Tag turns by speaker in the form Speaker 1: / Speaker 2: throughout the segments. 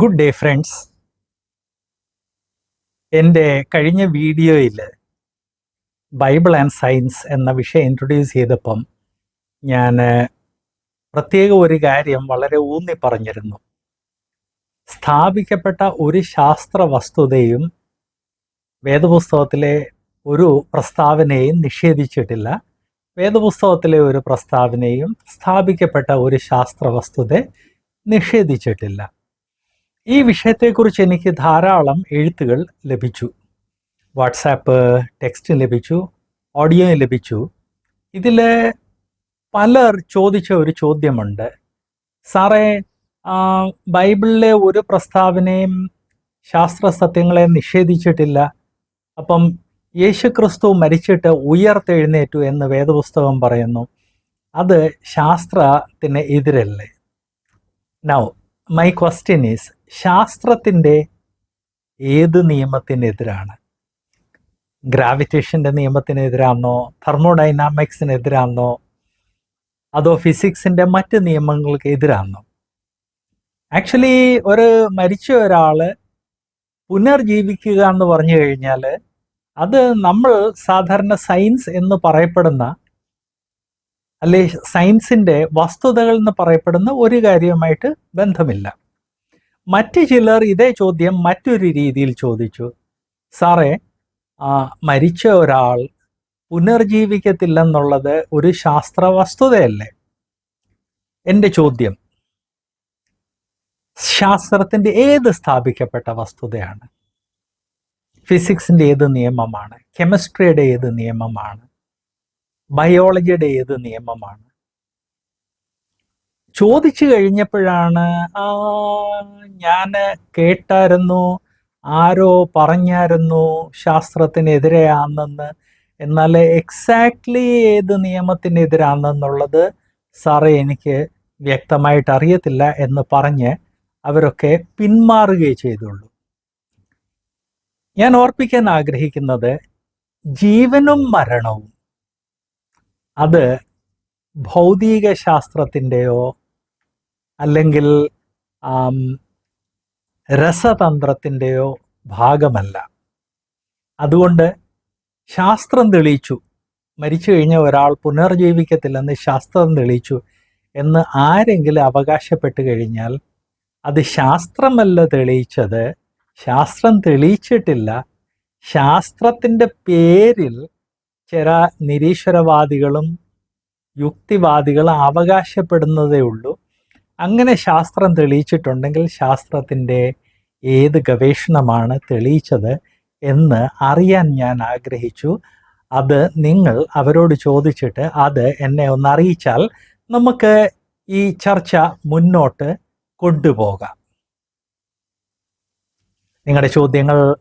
Speaker 1: Good day friends എന്റെ കഴിഞ്ഞ വീഡിയോയിൽ ബൈബിൾ ആൻഡ് സയൻസ് എന്ന വിഷയം ഇൻട്രൊഡ്യൂസ് ചെയ്തപ്പം ഞാൻ പ്രത്യേക ഒരു കാര്യം വളരെ ഊന്നി പറഞ്ഞിരുന്നു. സ്ഥാപിക്കപ്പെട്ട ഒരു ശാസ്ത്ര വസ്തുതയും വേദപുസ്തകത്തിലെ ഒരു പ്രസ്താവനയും നിഷേധിച്ചിട്ടില്ല. വേദപുസ്തകത്തിലെ ഒരു പ്രസ്താവനയും സ്ഥാപിക്കപ്പെട്ട ഒരു ശാസ്ത്ര വസ്തുത നിഷേധിച്ചിട്ടില്ല. ഈ വിഷയത്തെക്കുറിച്ച് എനിക്ക് ധാരാളം എഴുത്തുകൾ ലഭിച്ചു. വാട്സാപ്പ് ടെക്സ്റ്റ് ലഭിച്ചു ഓഡിയോ ലഭിച്ചു. ഇതിൽ പലർ ചോദിച്ച ഒരു ചോദ്യമുണ്ട്. സാറേ ബൈബിളിലെ ഒരു പ്രസ്താവനയും ശാസ്ത്ര സത്യങ്ങളെ നിഷേധിച്ചിട്ടില്ല. അപ്പം യേശുക്രിസ്തു മരിച്ചിട്ട് ഉയർത്തെഴുന്നേറ്റു എന്ന് വേദപുസ്തകം പറയുന്നു. അത് ശാസ്ത്രത്തിന് എതിരല്ലേ? നൗ മൈ ക്വസ്റ്റ്യൻ ഈസ് ശാസ്ത്രത്തിന്റെ ഏത് നിയമത്തിനെതിരാണ്? ഗ്രാവിറ്റേഷന്റെ നിയമത്തിനെതിരാണോ? തെർമോഡൈനാമിക്സിനെതിരാണോ? അതോ ഫിസിക്സിന്റെ മറ്റ് നിയമങ്ങൾക്ക് എതിരാണോ ആക്ച്വലി ഒരു മരിച്ച ഒരാൾ പുനർജീവിക്കുക എന്ന് പറഞ്ഞു കഴിഞ്ഞാൽ അത് നമ്മൾ സാധാരണ സയൻസ് എന്ന് പറയപ്പെടുന്ന അല്ലെ സയൻസിന്റെ വസ്തുതകൾ എന്ന് പറയപ്പെടുന്ന ഒരു കാര്യവുമായിട്ട് ബന്ധമില്ല. മറ്റു ചിലർ ഇതേ ചോദ്യം മറ്റൊരു രീതിയിൽ ചോദിച്ചു. സാറേ മരിച്ച ഒരാൾ പുനർജീവിക്കത്തില്ലെന്നുള്ളത് ഒരു ശാസ്ത്ര വസ്തുതയല്ലേ എന്റെ ചോദ്യം ശാസ്ത്രത്തിന്റെ ഏത് സ്ഥാപിക്കപ്പെട്ട വസ്തുതയാണ്? ഫിസിക്സിന്റെ ഏത് നിയമമാണ്? കെമിസ്ട്രിയുടെ ഏത് നിയമമാണ്? ബയോളജിയുടെ ഏത് നിയമമാണ്? ചോദിച്ചു കഴിഞ്ഞപ്പോഴാണ് ആ ഞാൻ കേട്ടായിരുന്നു ആരോ പറഞ്ഞായിരുന്നു ശാസ്ത്രത്തിനെതിരെയാണെന്ന്. എന്നാൽ എക്സാക്ട്ലി ഏത് നിയമത്തിനെതിരാണെന്നുള്ളത് സാറേ എനിക്ക് വ്യക്തമായിട്ട് അറിയത്തില്ല എന്ന് പറഞ്ഞ് അവരൊക്കെ പിന്മാറുകയേ ചെയ്തുള്ളൂ. ഞാൻ ഓർപ്പിക്കാൻ ആഗ്രഹിക്കുന്നത് ജീവനും മരണവും. അത് ഭൗതിക ശാസ്ത്രത്തിന്റെയോ അല്ലെങ്കിൽ രസതന്ത്രത്തിന്റെയോ ഭാഗമല്ല. അതുകൊണ്ട് ശാസ്ത്രം തെളിയിച്ചു. മരിച്ചു കഴിഞ്ഞ ഒരാൾ പുനർജീവിക്കത്തില്ലെന്ന് ശാസ്ത്രം തെളിയിച്ചു എന്ന് ആരെങ്കിലും അവകാശപ്പെട്ടു കഴിഞ്ഞാൽ അത് ശാസ്ത്രമല്ല തെളിയിച്ചത്. ശാസ്ത്രം തെളിയിച്ചിട്ടില്ല. ശാസ്ത്രത്തിന്റെ പേരിൽ ചില നിരീശ്വരവാദികളും യുക്തിവാദികളും അവകാശപ്പെടുന്നതേ ഉള്ളൂ. അങ്ങനെ ശാസ്ത്രം തെളിയിച്ചിട്ടുണ്ടെങ്കിൽ ശാസ്ത്രത്തിന്റെ ഏത് ഗവേഷണമാണ് തെളിയിച്ചത് എന്ന് അറിയാൻ ഞാൻ ആഗ്രഹിച്ചു. അത് നിങ്ങൾ അവരോട് ചോദിച്ചിട്ട് അത് എന്നെ ഒന്ന് അറിയിച്ചാൽ നമുക്ക് ഈ ചർച്ച മുന്നോട്ട് കൊണ്ടുപോകാം. നിങ്ങളുടെ ചോദ്യങ്ങൾ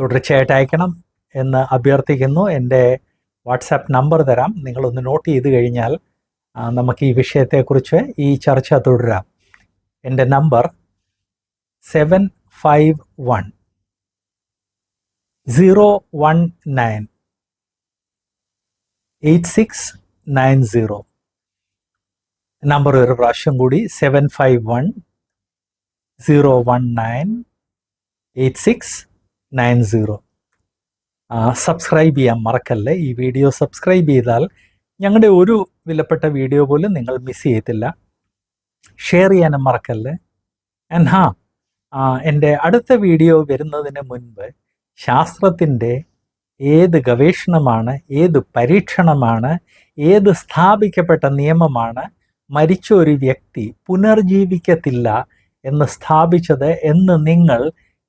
Speaker 1: തുടർച്ചയായിട്ട് അയക്കണം എന്ന് അഭ്യർത്ഥിക്കുന്നു. എന്റെ വാട്സാപ്പ് നമ്പർ തരാം. നിങ്ങളൊന്ന് നോട്ട് ചെയ്ത് കഴിഞ്ഞാൽ നമുക്ക് ഈ വിഷയത്തെക്കുറിച്ച് ഈ ചർച്ച തുടരാം. എന്റെ number seven five one zero one nine eight six nine zero. Number ഒരു പ്രാവശ്യം കൂടി seven five one zero one nine eight six nine zero. Subscribe ചെയ്യാൻ മറക്കല്ലേ? ഈ വീഡിയോ സബ്സ്ക്രൈബ് ചെയ്താൽ ഞങ്ങളുടെ ഒരു വിലപ്പെട്ട വീഡിയോ പോലും നിങ്ങൾ മിസ് ചെയ്യത്തില്ല. ഷെയർ ചെയ്യാനും മറക്കല്ലേ? എന്നാ എന്റെ അടുത്ത വീഡിയോ വരുന്നതിന് മുൻപ് ശാസ്ത്രത്തിന്റെ ഏത് ഗവേഷണമാണ് ഏത് പരീക്ഷണമാണ് ഏത് സ്ഥാപിക്കപ്പെട്ട നിയമമാണ് മരിച്ച ഒരു വ്യക്തി പുനർജീവിക്കത്തില്ല എന്ന് സ്ഥാപിച്ചത് എന്ന് നിങ്ങൾ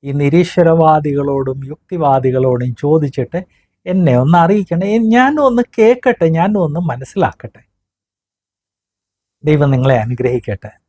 Speaker 1: ഈ നിരീശ്വരവാദികളോടും യുക്തിവാദികളോടും ചോദിച്ചിട്ട് എന്നെ ഒന്ന് അറിയിക്കണേ. ഞാനും ഒന്ന് കേൾക്കട്ടെ ഞാനും ഒന്ന് മനസ്സിലാക്കട്ടെ. ദൈവം നിങ്ങളെ അനുഗ്രഹിക്കട്ടെ.